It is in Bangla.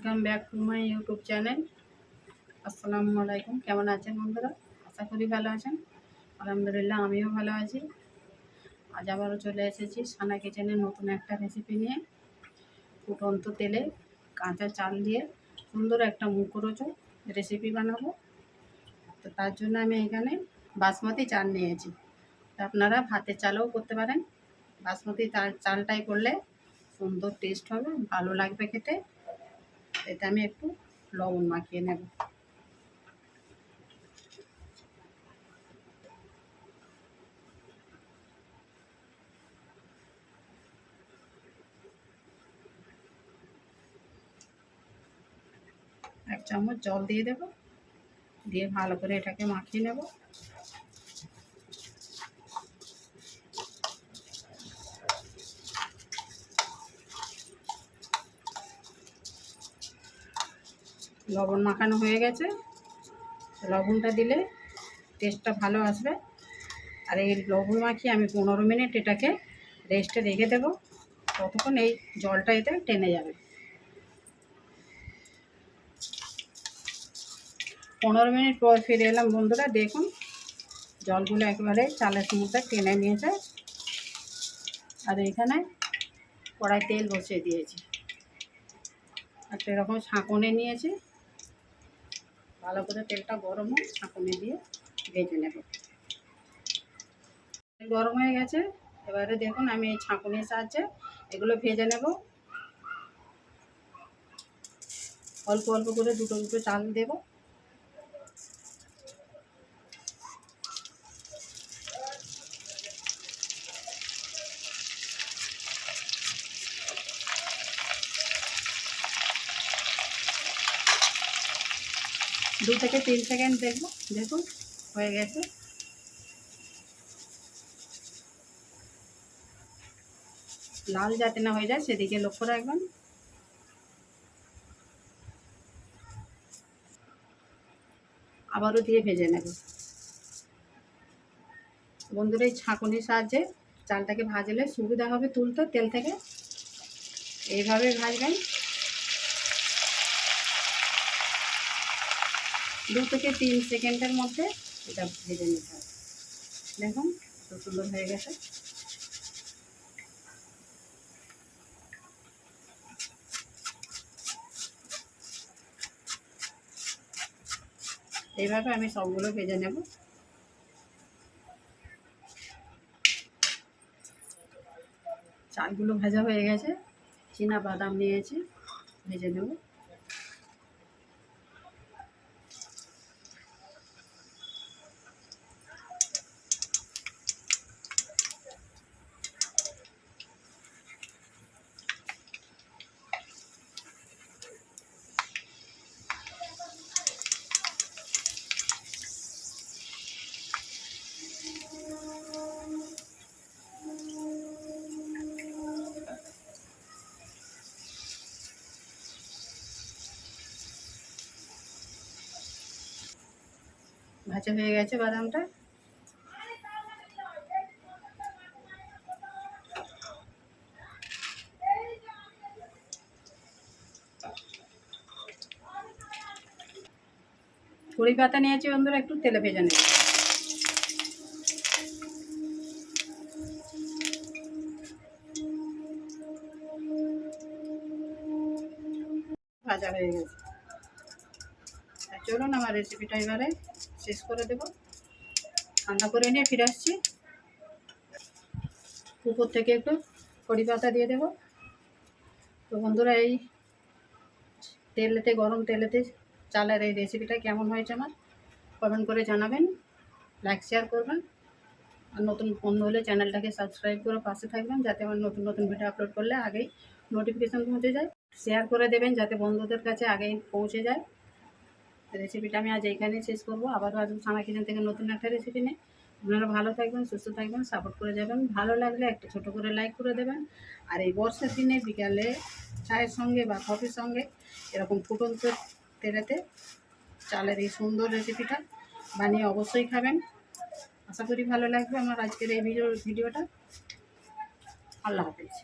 Back to my YouTube channel আসসালামু আলাইকুম কেমন আছেন বন্ধুরা? আশা করি ভালো আছেন। আলহামদুলিল্লাহ, আমিও ভালো আছি। আজ আবারও চলে এসেছি সানা কিচেনের নতুন একটা রেসিপি নিয়ে। ফুটন্ত তেলে কাঁচা চাল দিয়ে সুন্দর একটা মুখরোচক রেসিপি বানাবো। তো তার জন্য আমি এখানে বাসমতি চাল নিয়েছি। আপনারা ভাতের চালও করতে পারেন। বাসমতি চাল চালটাই করলে সুন্দর টেস্ট হবে, ভালো লাগবে খেতে। এতে আমি একটু লবণ মাখিয়ে নেব। এক চামচ জল দিয়ে দেব। দিয়ে ভালো করে এটাকে মাখিয়ে নেব। লবণ মাখানো হয়ে গেছে। লবণটা দিলে টেস্টটা ভালো আসবে। আর এই লবণ মাখিয়ে আমি পনেরো মিনিট এটাকে রেস্টে রেখে দেবো। ততক্ষণ এই জলটা এতে টেনে যাবে। পনেরো মিনিট পর ফিরে এলাম বন্ধুরা, দেখুন। জলগুলো একেবারে চালের মধ্যে টেনে নিয়েছে। আর এখানে কড়াই তেল বসিয়ে দিয়েছি। একটা এরকম ছাঁকনে নিয়েছি। ভালো করে তেলটা গরম হোক ছাঁকুনি দিয়ে ভেজে নেব। গরম হয়ে গেছে, এবারে দেখুন আমি এই ছাঁকুনির সাহায্যে এগুলো ভেজে নেব। অল্প অল্প করে দুটো দুটো চাল দেব। দু থেকে তিন সেকেন্ড দেখব, দেখুন, হয়ে গেছে। লাল যাতে না হয়ে যায়, সেদিকে লক্ষ্য রাখবেন। আবারও দিয়ে ভেজে নেব। বন্ধুরা, এই ছাঁকুনির সাহায্যে চালটাকে ভাজলে সুবিধা হবে তুলতে, তেল থেকে। এইভাবে ভাজবেন। দু থেকে তিন সেকেন্ডের মধ্যে এটা ভেজে নিতে হবে। দেখুন, খুব সুন্দর হয়ে গেছে। এইভাবে আমি সবগুলো ভেজে নেব। চালগুলো ভাজা হয়ে গেছে। চীনা বাদাম নিয়েছি, ভেজে নেব। ভাজা হয়ে গেছে বাদামটা। কুড়ি পাতা নিয়েছি বন্ধুরা, একটু তেলে ভেজে নেব। ভাজা হয়ে গেছে। চলুন আমার রেসিপিটা এবারে শেষ করে দেব। ঠান্ডা করে নিয়ে ফিরে আসছি। উপর থেকে একটু কড়ি পাতা দিয়ে দেব। তো বন্ধুরা, এই তেলেতে, গরম তেলেতে চালের এই রেসিপিটা কেমন হয়েছে আমার কমেন্ট করে জানাবেন। লাইক শেয়ার করবেন। আর নতুন বন্ধু হলে চ্যানেলটাকে সাবস্ক্রাইব করে পাশে থাকবেন, যাতে আমার নতুন নতুন ভিডিও আপলোড করলে আগেই নোটিফিকেশান পৌঁছে যায়। শেয়ার করে দেবেন, যাতে বন্ধুদের কাছে আগেই পৌঁছে যায়। রেসিপিটা আমি আজ এইখানে শেষ করব। আবারও আজ ছানা কিচেন থেকে নতুন একটা রেসিপি নিয়ে। আপনারা ভালো থাকবেন, সুস্থ থাকবেন সাপোর্ট করে যাবেন। ভালো লাগলে একটা ছোট করে লাইক করে দেবেন। আর এই বর্ষার দিনে বিকালে চায়ের সঙ্গে বা কফির সঙ্গে এরকম ফুটন্ত তেলেতে চালের এই সুন্দর রেসিপিটা বানিয়ে অবশ্যই খাবেন। আশা করি ভালো লাগবে আমার আজকের এই ভিডিও ভিডিওটা আল্লাহ হাফিজ।